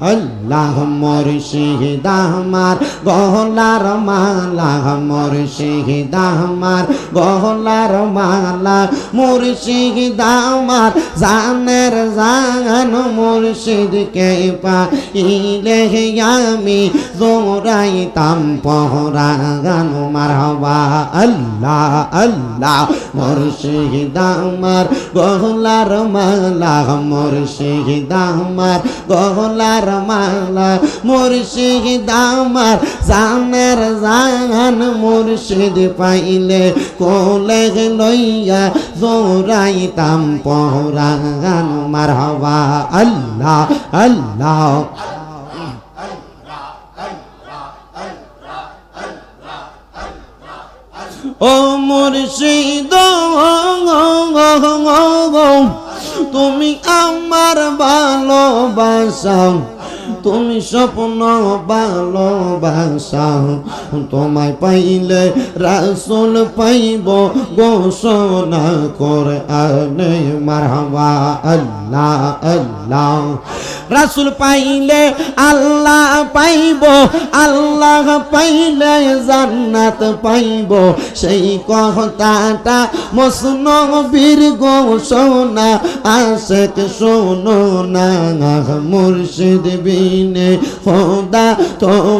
আল্লাহ মুর্শিদ আমার গহলার মালা, মুর্শিদ আমার গহলার মালা, মুর্শিদ আমার জানের জান মুর্শিদকে পাইলে আমি জোরাইতাম পহরাগান মারহাবা, আল্লাহ আল্লাহ, মুর্শিদ আমার গহলার মালা, মুর্শিদ আমার গহলার মালা মুর্শিদ আমার, জানের জান মুর্শিদ পাইলে কোলে লইয়া জোরাইতাম পহরাগান মারহাবা আল্লাহ আল্লাহ। ও মুর্শিদ, তুমি আমার ভালোবাসা। তুমি স্বপ্ন ভালোবাসা। তোমায় পাইলে রাসুল পাইব ঘোষণা করে আনে মারহাবা। আল্লাহ আল্লাহ। রাসুল পাইলে আল্লাহ পাইব, আল্লাহ পাইলে জান্নাত পাইব। সেই কথাটা মসন বীর ঘোষণা, আশেক শোনো না মুর্শিদ বিনে খোদা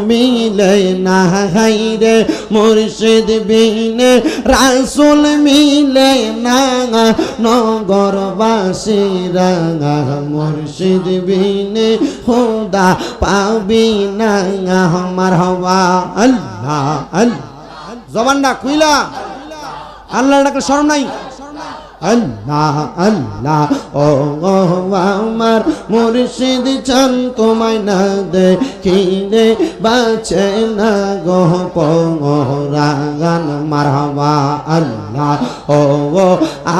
মিলে না হাইরে মুর্শিদ বিনে রাসুল মিলে না নগরবাসীরা মুর্শিদ বিনে খোদা পাবি না আমার হওয়া। আল্লাহ আল্লাহ। জবানটা খুইলা। আল্লাহ ডাকলে শরম নাই। আল্লাহ আল্লাহ। ও আমার মুর্শিদ, চান তোমায় না দে দেখিলে বাঁচে না গো পরাগান মারহাবা, আল্লাহ। ও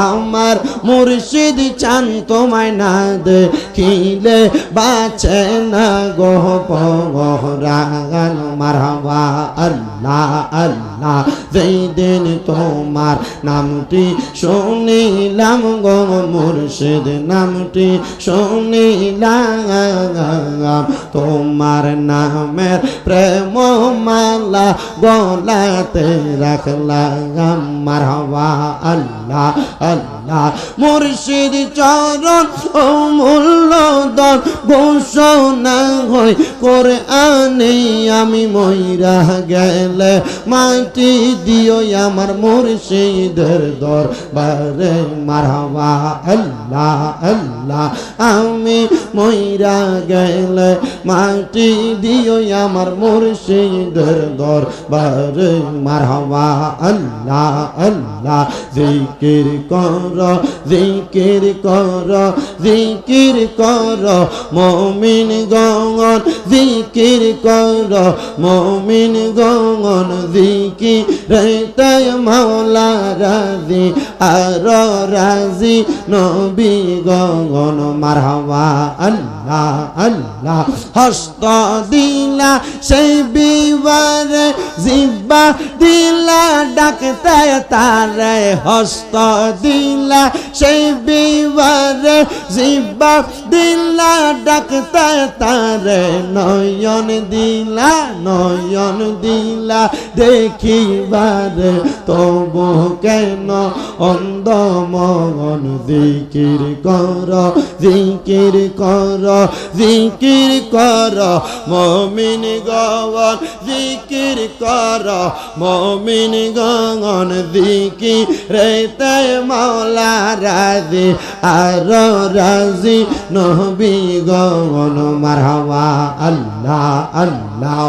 আমার মুর্শিদ, চান তোমায় না দে দেখিলে বাঁচে না গো পরাগান মারহাবা, আল্লাহ আল্লাহ। যেই দিন তোমার নামটি শুনি শুনিলাম গো মুর্শিদ নামটি, শুনিলাম তোমার নামের প্রেম মালা গলাতে রাখলাম। মারহাবা আল্লাহ আল্লাহ। মুর্শিদ চরণ ও মূল্যদন ঘোষণা হই করে আনে আমি ময়রা গেলে মাটি দিও আমার মুর্শিদের দর বারে মারহাবা, আল্লাহ আল্লাহ, আমি ময়রা গেলে মাটি দিও আমার মুর্শিদের দর বারে মারহাবা, আল্লাহ আল্লাহ, জিকির কর জিকির কর জিকির কর, মমিন গঙ্গন জিকির কর, মমিন গঙ্গন জিকি রেতে মাওলা রাজি আর রাজি নবী গঙ্গন মারহাবা, আল্লাহ আল্লাহ। হস্ত দিলা সেই বিবারে, জিব্বা দিলা, ডাকতে তারে। হস্ত দিলা সেই বিবারে, জিব্বা দিলা, ডাকতে তারে। নয়ন দিলা নয়ন দিলা, দেখিবারে তবু কেন অন্ধ মগন জিকির কর জিকির কর জিকির কর, মমিন গগন জিকির কর, মমিন গগন দিকি রেতে মাওলা রাজি, আর রাজি নবী গগন, মারহাবা আল্লাহ আল্লাহ।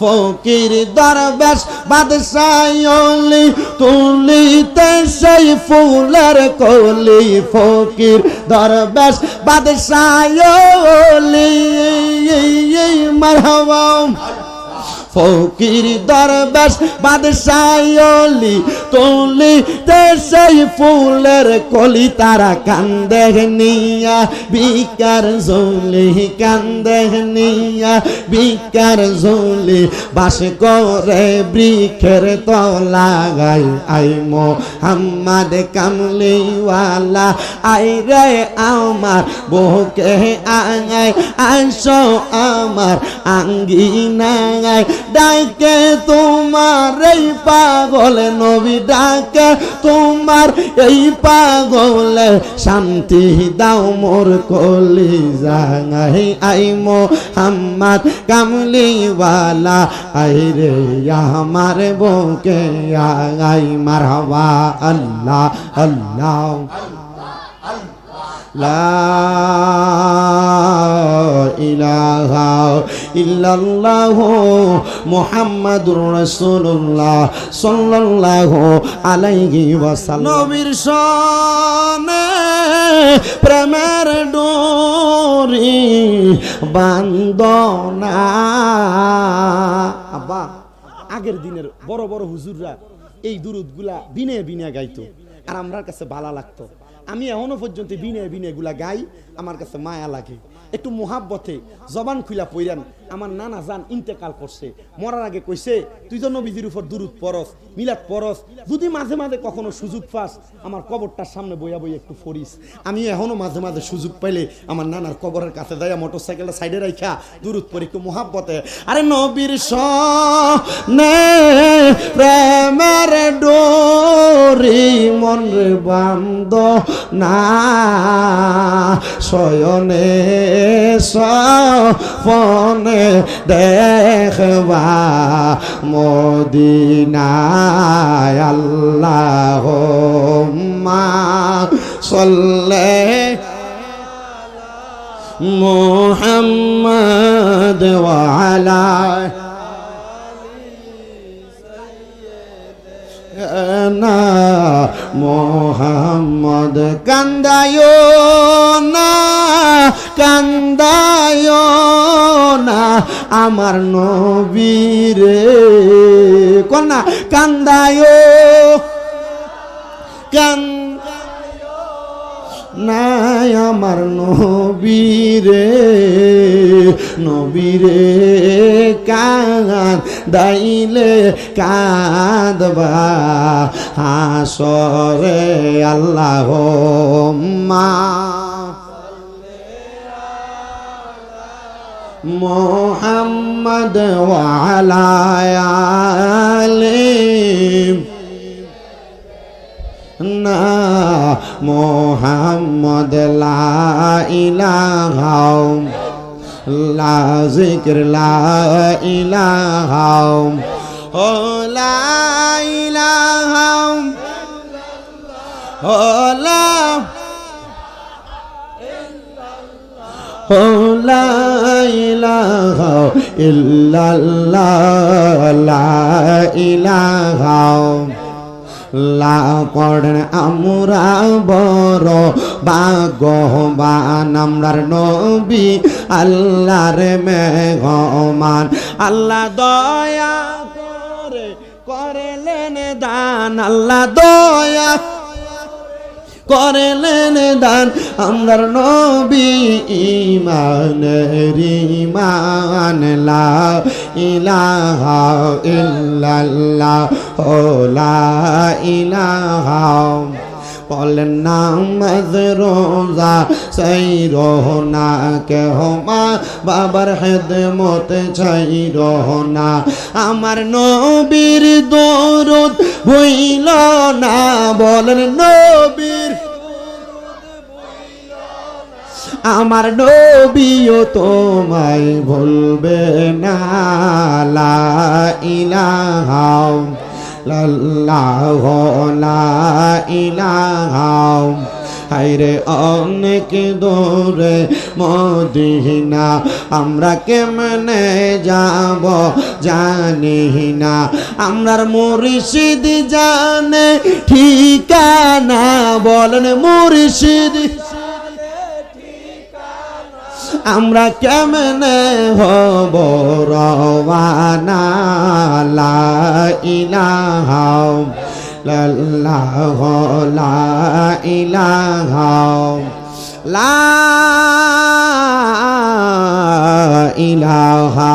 ফকির দরবেশ বাদশায়লি তুলিতে সেই ফুলের কলি। ফকির দরবেশ বাদশায়লি মারহাবা। ফকির দরবেশ বাদশাহলি তুলি সেই ফুলের কলি তারা কান্দে নিয়া, বিকার জলি কান্দে নিয়া, বিকার জলি বাস করে বৃক্ষের তলাগাই আই মোহাম্মদ কামলিওয়ালা, আই রে আমার বউকে আঙাই আইসো আমার আঙ্গিনায়। ডাকে তোমার এই পাগল নবী ডাকে তোমার এই পাগলে শান্তি দাও মোর কলি জাঙাই আই মোহাম্মদ কামলিওয়ালা আই রে আমার বউকে আই মারহাবা আল্লাহ আল্লাহ ইলাহা ইল্লাল্লাহ মুহাম্মাদুর রাসূলুল্লাহ সাল্লাল্লাহু আলাইহি ওয়াসাল্লাম। নবীর সনে প্রেমের ডোরি বান্দনা। আব্বা, আগের দিনের বড় বড় হুজুররা এই দুরুদগুলা বিনে বিনে গাইতো আর আমরার কাছে ভালো লাগতো। আমি এখনও পর্যন্ত বিনে বিনে গুলা গাই, আমার কাছে মায়া লাগে। একটু মোহাব্বতে জবান খুলা পইরান আমার নানা জান ইন্তেকাল করছে। মরার আগে কইছে, তুই তো নবীজির উপর দুরুদ পরস মিলাদ পরস যদি মাঝে মাঝে কখনো সুযোগ পাস, আমার কবরটার সামনে বইয়া বইয়া একটু ফরিস আমি এখনও মাঝে মাঝে সুযোগ পাইলে আমার নানার কবরের কাছে যাইয়া মোটর সাইকেলটা সাইডে রাখা দুরুদ পরে একটু মোহাব্বতে। আরে নবীর সনে প্রেমের ডোরি মন বান্দ না, শয়নে সপনে দেখবা মদিনায় আল্লাহ মা সল্লে মোহাম্মদ ওয়ালা না মোহাম্মদ কান্দায় না কান্দায় না আমার নবীর কন্যা কান্দায় কান নাই আমার নবীরে নবীরে কান দাইলে কাঁদবা হাসরে আল্লাহ মা মোহাম্মদ ওয়ালায়ালিম না, মোহাম্মদ লা ইলাহা লা জিক্র লা ইলাহা ও লা ও লা ও লা ইল্লাল্লাহ, লা ইলাহা লা পড়েন আমরা বড় বাগবান আমরার নবী, আল্লাহর মেঘমান আল্লাহ দয়া করে করলেন দান, আল্লাহ দয়া করেলেন দান। আমরার নবী ইমানের ইমান লা ইলাহা ইল্লাল্লাহ ও লা ইলাহা বলেন নামাজ রোজা, সেই রোহনা কেহ মা বাবার হেদমত ছাই রোহনা। আমার নবীর দরদ হইল না, বলেন নবীর আমার নবীও তোমায় ভুলবে না ইলাহা লাল্লাহ লা ইলাহা। হাইরে অনেক দূরে মদিনা, আমরা কেমনে যাব জানি না। আমরার মুর্শিদ জানে ঠিকানা, বলেন মুর্শিদ আমরা কেমনে হব রওয়ানা? লা ইলাহা ইল্লাল্লাহ লা ইলাহা লা ইলাহা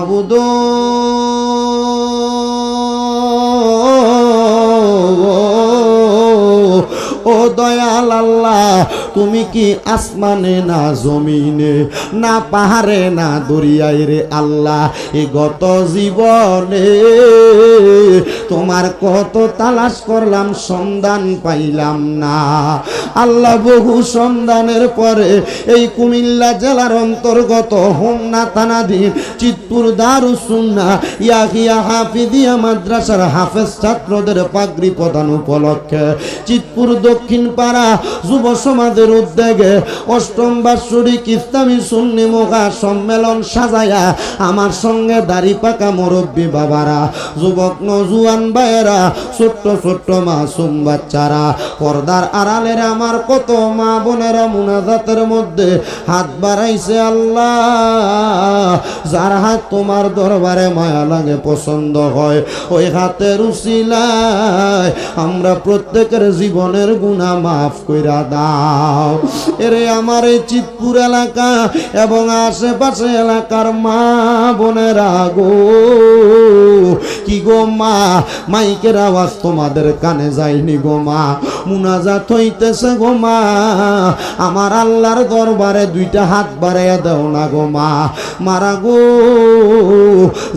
মাবুদ ও দয়াল আল্লাহ তুমি কি আসমানে না জমিনে, না পাহাড়ে, না দরিয়ায় রে আল্লাহ? এ গত জীবনে তোমার কত তালাশ করলাম, সন্ধান পাইলাম না। আল্লাহ বহু সন্ধানের পরে এই কুমিল্লা জেলার অন্তর্গত হোমনা থানাধীন চিতপুর দারুসুন্না ইয়াহিয়া হাফিদিয়া মাদ্রাসার হাফেজ ছাত্রদের পাগড়ি প্রদান উপলক্ষে চিতপুর দক্ষিণ পাড়া যুব সমাজের উদ্যোগে অষ্টম বাৎসরিক ইসলামী সুন্নি মোগা সম্মেলন সাজায়া আমার সঙ্গে দাড়ি পাকা মুরব্বী বাবারা, যুবক নজুয়ান ভাইয়েরা, ছোট্ট ছোট্ট মাসুম বাচ্চারা, পর্দার আড়ালের আমার কত মা বোনেরা মুনাজাতের মধ্যে হাত বাড়াইছে আল্লাহ। যার হাত তোমার দরবারে মায়া লাগে, পছন্দ হয়, ওই হাতের উসিলায় আমরা প্রত্যেকের জীবনের গুণা মাফ কইরা দাও। এরে আমার এই চিতপুর এলাকা এবং আশেপাশে এলাকার মা বোনেরা গো। কি গো মা? মাইকের আওয়াজ তোমাদের কানে যায়নি গো মা। মুনাজাত হইতেছে গো মা। আমার আল্লাহর দরবারে দুইটা হাত বাড়াইয়া দাও না গো মা। মারা গো,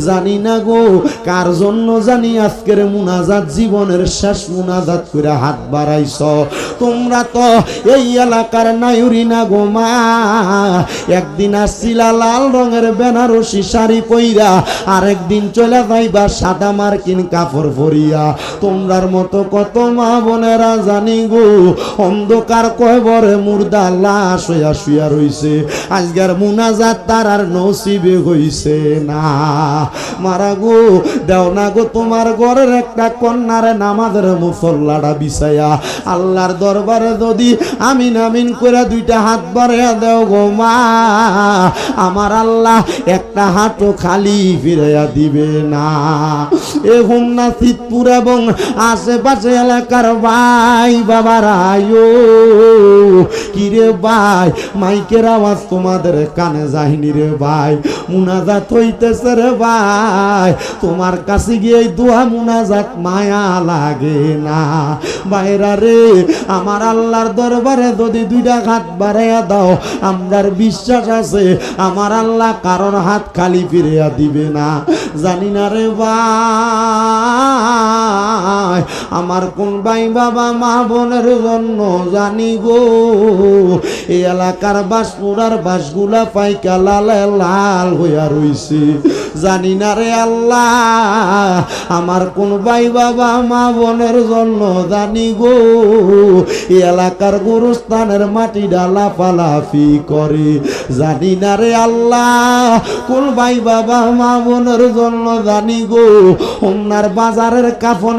জানি না গো, কার জন্য জানি আজকের মুনাজাত জীবনের শেষ মুনাজাত করে হাত বাড়াইছ। তোমরা তো এই এলাকার নায়ুরি না গো মা। একদিন আসছিলা লাল রঙের বেনারসি শাড়ি পইরা, আরেকদিন চলে যাইবা সাদা মার্কিন কাপড় পরিয়া। তোমরার মতো কত মা বোনেরা জানি গো, অন্ধকার কয়বরে মুর্দা লাশ হইয়া শুয়া রইছে। আজকের মুনাজাত তার আর নসিবে হইছে না। মারা গো, দেও না গো তোমার ঘরের একটা কন্যারে নামাজের মুসল্লাটা বিছাইয়া আল্লাহর দরবারে যদি আমিন আমিন করে দুইটা হাত বাড়াইয়া দেও গো মা, আমার আল্লাহ একটা হাতও খালি ফিরাইয়া দিবে না। এ হোমনা শীতপুর এবং আশেপাশে এলাকার ভাই বাবার, আয়ো, কিরে ভাই, মাইকের আওয়াজ তোমাদের কানে যায়নি রে ভাই, মুনাজাত হইতেছে রে ভাই, তোমার কাছে গিয়ে দোয়া মুনাজাত মায়া লাগে না। বাইরা রে আমার আল্লাহর দরবারে যদি দুইটা হাত বাড়াইয়া দাও, আমরার বিশ্বাস আছে, আমার আল্লাহ কারণ হাত খালি ফিরিয়া দিবে না। জানি না রে ভাই আমার কোন ভাই বাবা, মা বোনের জন্য জানি গো, এই এলাকার বাসপুরার বাসগুলা পাইকা লালে লাল হইয়া রইছে। জানি না রে আল্লাহ, আমার কোন ভাই বাবা, মা বোনের জন্য জানি গো, এই এলাকার গুরুস্থানের মাটি ডালা পালাফি করে। জানি না রে আল্লাহ, কোন ভাই বাবা, মা বোনের জন্য জানি গো ওনার বাজারের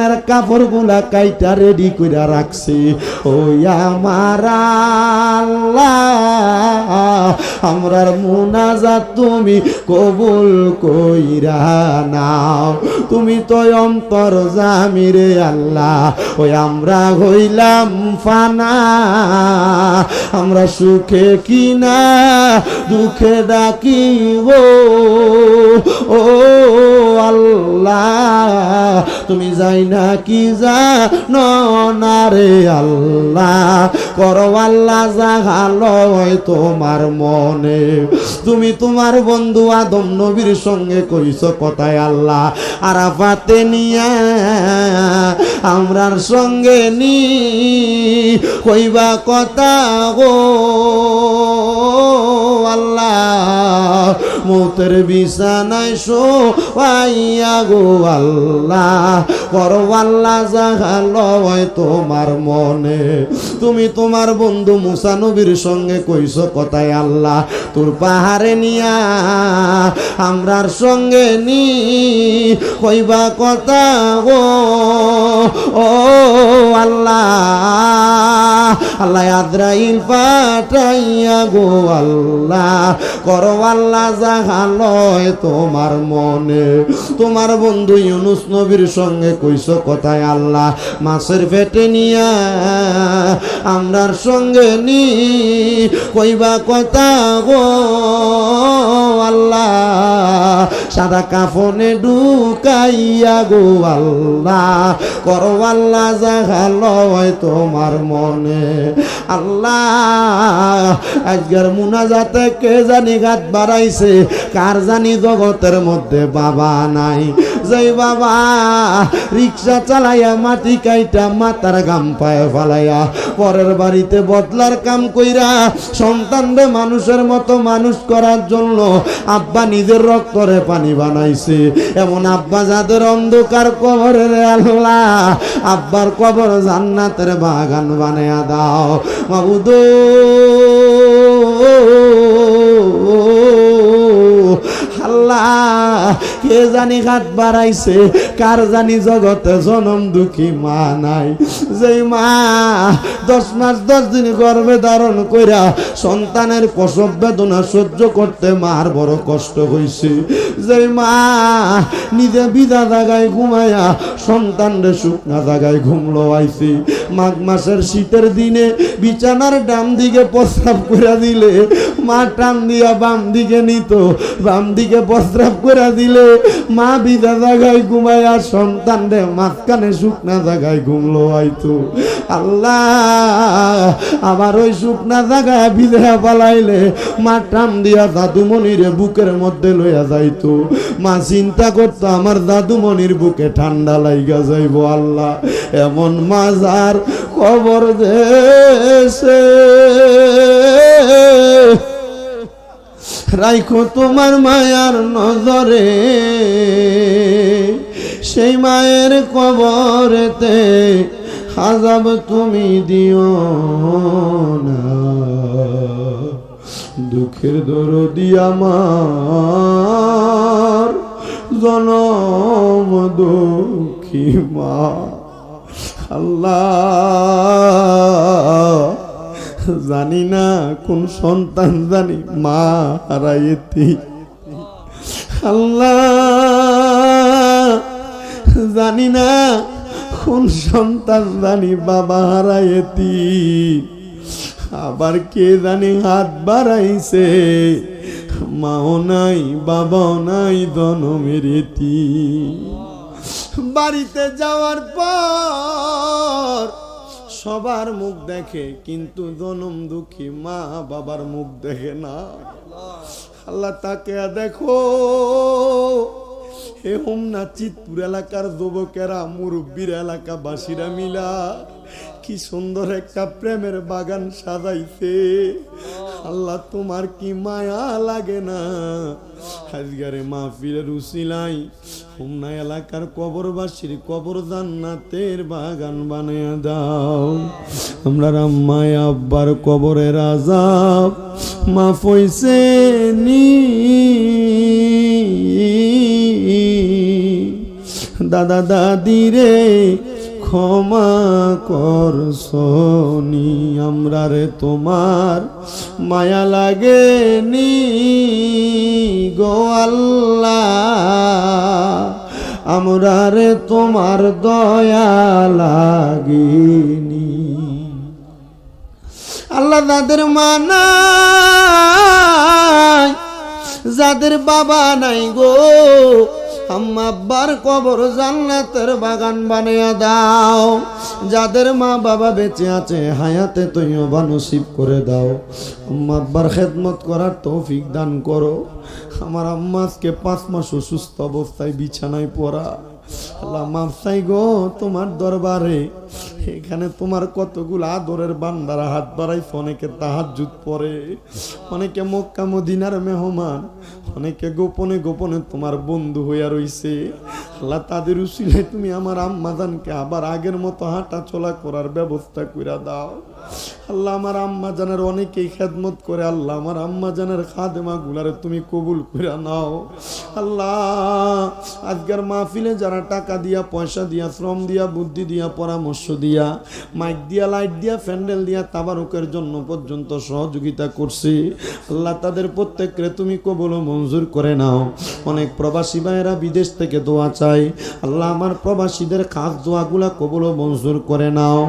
কাফনের কাপড়গুলা কাইটা রেডি করে রাখছে। ওই আমার আল্লাহ, আমরার মুনাজাত তুমি কবুল কইরা নাও। তুমি তো অন্তর জামিরে আল্লাহ, ওই আমরা হইলাম ফানা। আমরা সুখে কিনা, দুঃখে ডাকি ও ও আল্লাহ, তুমি যাই না কি জানো না রে আল্লাহ? করো আল্লাহ যা জাগালয় তোমার মনে। তুমি তোমার বন্ধু আদম নবীর সঙ্গে কইছ কথায় আল্লাহ, আরাফাতে নিয়া আমরার সঙ্গে নি, কইবা কথা গো। আল্লাহ। মৌতের বিছানায় শো আইয়া গো আল্লাহ। করো আল্লাহ জাগালো তোমার মনে। তুমি তোমার বন্ধু মুসা নবীর সঙ্গে কইস কথায় আল্লাহ, তোর পাহাড়ে নিয়া আমরার সঙ্গে নি, কইবা কথা গো। ও আল্লাহ আল্লাহ আদ্রাইল পাঠাইয়া গো আল্লাহ। করো আল্লাহ জাহালয় তোমার মনে। তোমার বন্ধু ইউনুস নবীর সঙ্গে কইস কথায় আল্লাহ, মাছের পেটে নিয়া আমরার সঙ্গে নি, কইবা কথা গো আল্লাহ। সাদা কাফনে ঢুকাইয়া গো আল্লাহ, করো আল্লাহ জাগালয় তোমার মনে। আল্লাহ, আজকের মুনাজাতে কে জানি গাত বাড়াইছে? কার জানি জগতের মধ্যে বাবা নাই? যেই বাবা রিক্সা চালাইয়া মাটি কাইটা মাতার গাম পায়ে ফালাইয়া পরের বাড়িতে বদলার কাম কইরা সন্তানরে মানুষের মতো মানুষ করার জন্য আব্বা নিজের রক্তরে পানি বানাইছে। এমন আব্বা যাদের অন্ধকার কবরের আল্লাহ, আব্বার কবর জান্নাতের বাগান বানায়া দাও। মাবুদ কে জানি হাত বাড়াইছে? কার জানি জগতে জনম দুঃখী মা নাই? যেই মা দশ মাস, দশ দিন গর্ভে ধারণ কইরা সন্তানের প্রসব বেদনা সহ্য করতে মার বড় কষ্ট হইছে। যেই মা নিজে বিদা জাগায় ঘুমায়া সন্তানরে শুকনা জাগায় ঘুমলো আইছে মাঘ মাসের শীতের দিনে বিছানার ডাম দিকে প্রস্রাব করে দিলে, মা টান দিয়া বাম দিকে নিত, বাম দিকে প্রস্রাব করে দিলে, মা বিদা জাগায় ঘুমায়া সন্তান রে মাঝখানে শুকনা জাগায় ঘুমলো আইতো। আল্লাহ, আবার ওই শুকনা জাগায় বিদা পালাইলে, মা টান দিয়া দাদুমণিরে বুকের মধ্যে লইয়া যাইতো। মা চিন্তা করতো, আমার দাদুমণির বুকে ঠান্ডা লাইগা যাইব আল্লাহ, এমন মাজার কবর দেশে। রাইখো তোমার মায়ার নজরে, সেই মায়ের কবরেতে হাজাব তুমি দিও না। দুঃখের দরদি আমার, জনম দুঃখী মা। আল্লাহ। জানি না কোন সন্তান জানি মা হারাইতি আল্লাহ। জানি না কোন সন্তান জানি বাবা হারাইতি আবার কে জানি হাত বাড়াইছে। মাও নাই, বাবাও নাই দনমের বাড়িতে যাওয়ার পর সবার মুখ দেখে কিন্তু জনম দুঃখী মা বাবার মুখ দেখে না। আল্লাহ তাকে দেখো হে হোমনা চিতপুর এলাকার যুবকেরা, মুরব্বীর, এলাকাবাসীরা মিলা কি সুন্দর একটা প্রেমের বাগান সাজাইছে। আল্লাহ। তোমার কি মায়া লাগে না? আজগারে মাহফিলের উসিলাই হোমনা এলাকার কবরবাসীর কবর জান্নাতের বাগান বানিয়ে দাও। আমরা রাম্মায় আব্বার কবরে আজাব মাফ হইছে নি। দাদা দাদি রে ক্ষমা কর সনি, আমরা রে তোমার মায়া লাগে নি গো আল্লাহ। আমরা রে তোমার দয়া লাগিনি। আল্লাহ তাদের মানা যাদের বাবা নাই গো আম্মা আব্বার কবর জান্নাতের বাগান বানিয়ে দাও। যাদের মা বাবা বেঁচে আছে, হায়াতে তুইও নসিব করে দাও। আম্মা আব্বার খেদমত করার তৌফিক দান করো। আমার আম্মা আজকে পাঁচ মাস অসুস্থ অবস্থায় বিছানায় পড়া। গো তোমার দরবারে। এখানে তোমার কতগুলো আদরের বান্দারা হাত বাড়াইছে, অনেকে তাহাজুত পরে, অনেকে মক্কা মদিনার মেহমান অনেকে গোপনে গোপনে তোমার বন্ধু হইয়া রইছে। আল্লাহ তাদের উচিলে তুমি আমার আম্মাজানকে আবার আগের মতো হাঁটা চলা করার ব্যবস্থা কইরা দাও। আল্লাহ আমার আম্মা জানের অনেকেই খেদমত করে, আল্লাহ আমার আম্মা জানের খাদেমা গুলারে তুমি কবুল করে নাও। আল্লাহ, আজকের মাহফিলে যারা টাকা দিয়া, পয়সা দিয়া, শ্রম দিয়া, বুদ্ধি দিয়া, পরামর্শ দিয়া, মাইক দিয়া, লাইট দিয়া, প্যান্ডেল দিয়া, তাবারুকের জন্য পর্যন্ত সহযোগিতা করছি, আল্লাহ তাদের প্রত্যেককে তুমি কবল মঞ্জুর করে নাও। অনেক প্রবাসী ভাইয়েরা বিদেশ থেকে দোয়া চাই আল্লাহ আমার প্রবাসীদের খাস দোয়াগুলা কবল মঞ্জুর করে নাও।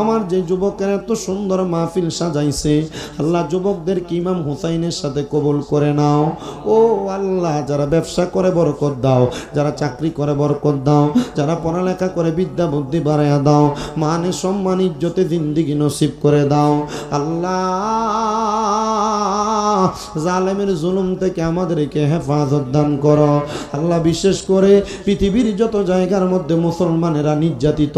আমার যে যুবকেরা এত সুন্দর মাহফিল সাজাইছে, আল্লাহ যুবকদের ইমাম হুসাইনের সাথে কবুল করে নাও। ও আল্লাহ, যারা ব্যবসা করে বরকত দাও, যারা চাকরি করে বরকত দাও, যারা পড়ালেখা করে বিদ্যা বুদ্ধি বাড়াইয়া দাও মানে সম্মান ইজ্জতে জিন্দিগি নসিব করে দাও। আল্লাহ জালেমের জুলুম থেকে আমাদেরকে হেফাজত দান করো। আল্লাহ বিশেষ করে পৃথিবীর যত জায়গার মধ্যে মুসলমানেরা নির্যাতিত,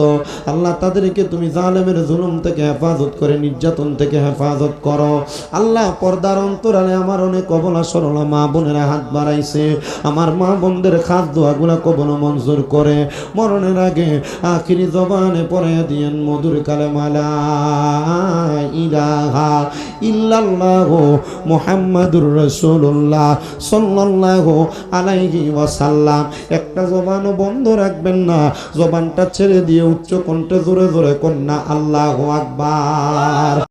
আল্লাহ তাদেরকে তুমি জালেমের জুলুম থেকে হেফাজত করে নির্যাতন থেকে হেফাজত করো। আল্লাহ পর্দার অন্তরালে আমার অনেক অবলা সরলা মা বোনেরা হাত বাড়াইছে। আমার মা বোনদের খাদ দোয়াগুলা কবল মঞ্জুর করে। মরণের আগে আখিরি জবানে পরে দিয়েন, মধুর কালে মালা ইলাহা ইল্লাল্লাহ মুহাম্মাদুর রাসূলুল্লাহ সাল্লাল্লাহু আলাইহি ওয়াসাল্লাম। একটা জবানও বন্ধ রাখবেন না, জবানটা ছেড়ে দিয়ে উচ্চ কণ্ঠে জোরে জোরে কন্যা আল্লাহু আকবার।